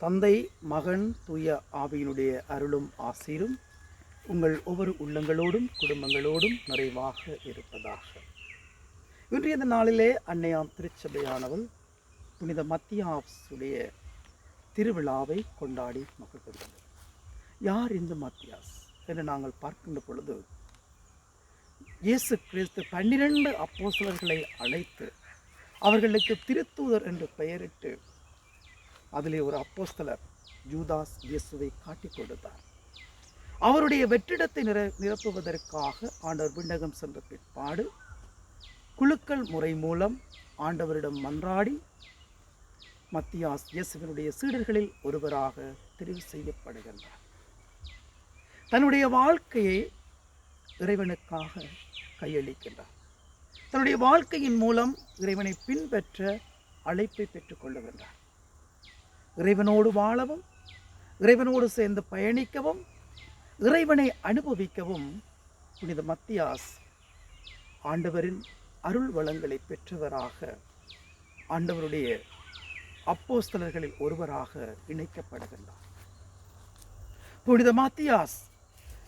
தந்தை மகன் தூய ஆவியினுடைய அருளும் ஆசீரும் உங்கள் ஒவ்வொரு உள்ளங்களோடும் குடும்பங்களோடும் நிறைவாக இருப்பதாக. இன்றைய இந்த நாளிலே அன்னையாம் திருச்சபையானவள் புனித மத்தியாசுடைய திருவிழாவை கொண்டாடி மகிழ்கின்றது யார் இந்த மத்தியாஸ் என்று நாங்கள் பார்க்கின்ற பொழுது இயேசு கிறிஸ்து பன்னிரண்டு அப்போசலர்களை அழைத்து அவர்களுக்கு திருத்தூதர் என்று பெயரிட்டு அதிலே ஒரு அப்போஸ்தலர் ஜூதாஸ் இயேசுவை காட்டிக் கொடுத்தார். அவருடைய வெற்றிடத்தை நிர நிரப்புவதற்காக ஆண்டவர் விண்ணகம் சென்ற பிற்பாடு குழுக்கள் முறை மூலம் ஆண்டவரிடம் மன்றாடி மத்தியாஸ் இயேசுவினுடைய சீடர்களில் ஒருவராக தெரிவு செய்யப்படுகின்றார். தன்னுடைய வாழ்க்கையை இறைவனுக்காக கையளிக்கின்றார். தன்னுடைய வாழ்க்கையின் மூலம் இறைவனை பின்பற்ற அழைப்பை பெற்றுக்கொள்ளுகின்றார் இறைவனோடு வாழவும் இறைவனோடு சேர்ந்து பயணிக்கவும் இறைவனை அனுபவிக்கவும் புனித மத்தியாஸ் ஆண்டவரின் அருள் வளங்களை பெற்றவராக ஆண்டவருடைய அப்போஸ்தலர்களில் ஒருவராக இணைக்கப்படுகின்றார். புனித மாத்தியாஸ்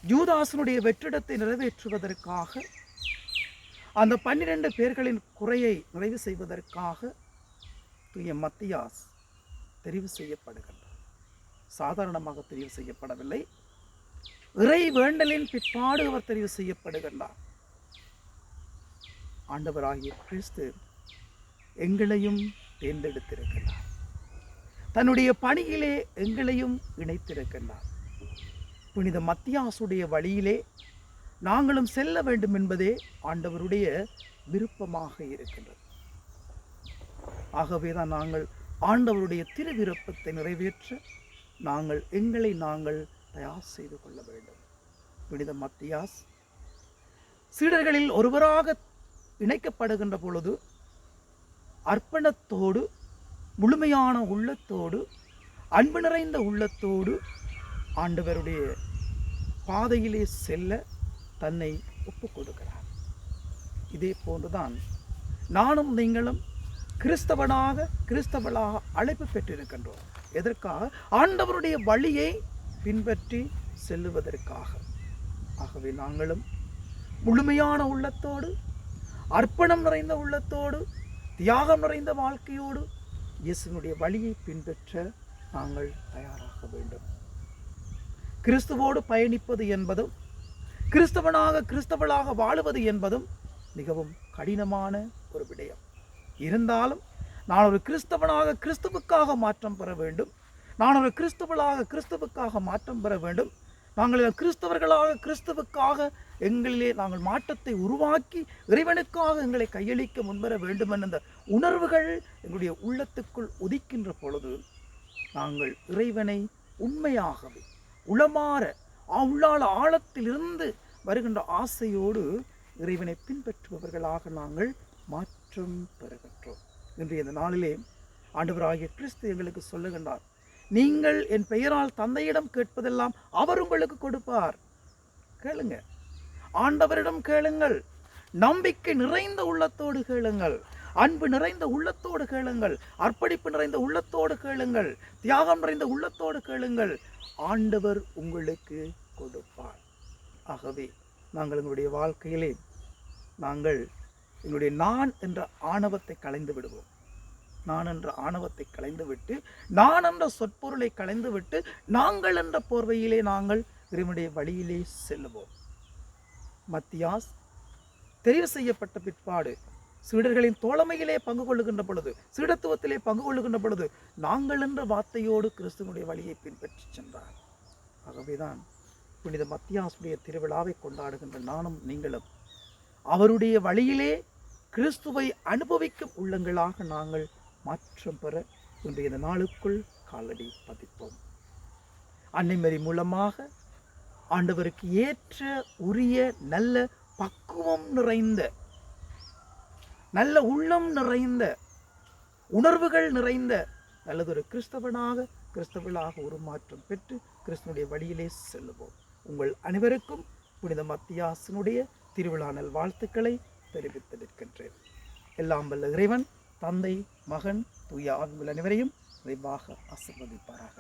யூதாசனுடைய வெற்றிடத்தை நிறைவேற்றுவதற்காக அந்த பன்னிரண்டு பேர்களின் குறையை நிறைவு செய்வதற்காக தூய மத்தியாஸ் தெரிவு செய்யப்படுகின்றார் சாதாரணமாக தெரிவு செய்யப்படவில்லை. இறை வேண்டலின் பிற்பாடு அவர் தெரிவு செய்யப்படுகின்றார். ஆண்டவராகிய கிறிஸ்து எங்களையும் தேர்ந்தெடுத்திருக்கிறார் தன்னுடைய பணியிலே எங்களையும் இணைத்திருக்கின்றார். புனித மத்தியாசுடைய வழியிலே நாங்களும் செல்ல வேண்டும் என்பதே ஆண்டவருடைய விருப்பமாக இருக்கின்றது. ஆகவே தான் நாங்கள் ஆண்டவருடைய திருவிருப்பத்தை நிறைவேற்ற நாங்கள் எங்களை நாங்கள் தயார் செய்து கொள்ள வேண்டும். புனித மத்தியாஸ். சீடர்களில் ஒருவராக இணைக்கப்படுகின்ற பொழுது அர்ப்பணத்தோடு முழுமையான உள்ளத்தோடு அன்பு நிறைந்த உள்ளத்தோடு ஆண்டவருடைய பாதையிலே செல்ல தன்னை ஒப்புக் கொடுக்கிறார் இதே போன்றுதான் நானும் நீங்களும் கிறிஸ்தவனாக கிறிஸ்தவளாக அழைப்பு பெற்றிருக்கின்றோம். எதற்காக? ஆண்டவருடைய வழியை பின்பற்றி செல்லுவதற்காக. ஆகவே நாங்களும் முழுமையான உள்ளத்தோடு அர்ப்பணம் நிறைந்த உள்ளத்தோடு தியாகம் நிறைந்த வாழ்க்கையோடு இயேசுனுடைய வழியை பின்பற்ற நாங்கள் தயாராக வேண்டும். கிறிஸ்துவோடு பயணிப்பது என்பதும் கிறிஸ்தவனாக கிறிஸ்தவளாக வாழுவது என்பதும் மிகவும் கடினமான ஒரு விடயம். இருந்தாலும் நான் ஒரு கிறிஸ்தவனாக கிறிஸ்துவுக்காக மாற்றம் பெற வேண்டும். நான் ஒரு கிறிஸ்தவளாக கிறிஸ்துவுக்காக மாற்றம் பெற வேண்டும். நாங்கள் கிறிஸ்தவர்களாக கிறிஸ்துவுக்காக எங்களிலே நாங்கள் மாற்றத்தை உருவாக்கி இறைவனுக்காக எங்களை கையளிக்க முன்வர வேண்டும் என்ற உணர்வுகள் எங்களுடைய உள்ளத்துக்குள் உதிக்கின்ற பொழுது நாங்கள் இறைவனை உண்மையாகவே உளமாற உள்ளால ஆழத்திலிருந்து வருகின்ற ஆசையோடு இறைவனை பின்பற்றுபவர்களாக நாங்கள் மாற்றம் பெறுகின்றோம். இன்றைய இந்த நாளிலே ஆண்டவராகிய கிறிஸ்து எங்களுக்கு சொல்லுகின்றார் நீங்கள் என் பெயரால் தந்தையிடம் கேட்பதெல்லாம் அவர் உங்களுக்கு கொடுப்பார். கேளுங்க. ஆண்டவரிடம் கேளுங்கள். நம்பிக்கை நிறைந்த உள்ளத்தோடு கேளுங்கள். அன்பு நிறைந்த உள்ளத்தோடு கேளுங்கள். அர்ப்பணிப்பு நிறைந்த உள்ளத்தோடு கேளுங்கள். தியாகம் நிறைந்த உள்ளத்தோடு கேளுங்கள். ஆண்டவர் உங்களுக்கு கொடுப்பார். ஆகவே நாங்கள் எங்களுடைய வாழ்க்கையிலே நாங்கள் எங்களுடைய நான் என்ற ஆணவத்தை களைந்து விடுவோம். நான் என்ற ஆணவத்தை கலைந்துவிட்டு நான் என்ற சொற்பொருளை கலைந்துவிட்டு நாங்கள் என்ற போர்வையிலே நாங்கள் இறைவனுடைய வழியிலே செல்லுவோம். மத்தியாஸ் தெரிவு செய்யப்பட்ட பிற்பாடு சீடர்களின் தோழமையிலே பங்கு கொள்ளுகின்ற பொழுது சீடத்துவத்திலே பங்கு கொள்ளுகின்ற பொழுது நாங்கள் என்ற வார்த்தையோடு கிறிஸ்துவனுடைய வழியை பின்பற்றி சென்றார். ஆகவேதான் புனித மத்தியாசுடைய திருவிழாவை கொண்டாடுகின்ற நானும் நீங்களும் அவருடைய வழியிலே கிறிஸ்துவை அனுபவிக்கும் உள்ளங்களாக நாங்கள் மாற்றம் பெற இன்றைய இந்த நாளுக்குள் காலடி பதிப்போம். அன்னைமரி மூலமாக ஆண்டவருக்கு ஏற்ற உரிய நல்ல பக்குவம் நிறைந்த நல்ல உள்ளம் நிறைந்த உணர்வுகள் நிறைந்த நல்லதொரு கிறிஸ்தவனாக கிறிஸ்தவளாக உருமாற்றம் பெற்று கிறிஸ்தனுடைய வழியிலே செல்லுவோம். உங்கள் அனைவருக்கும் புனித மத்தியாசனுடைய திருவிழா நல் வாழ்த்துக்களை தெரிவித்து நிற்கின்றேன் எல்லாம் வல்ல இறைவன் தந்தை மகன் தூய ஆவிகள் அனைவரையும் விரைவாக ஆசிர்வதிப்பாராக.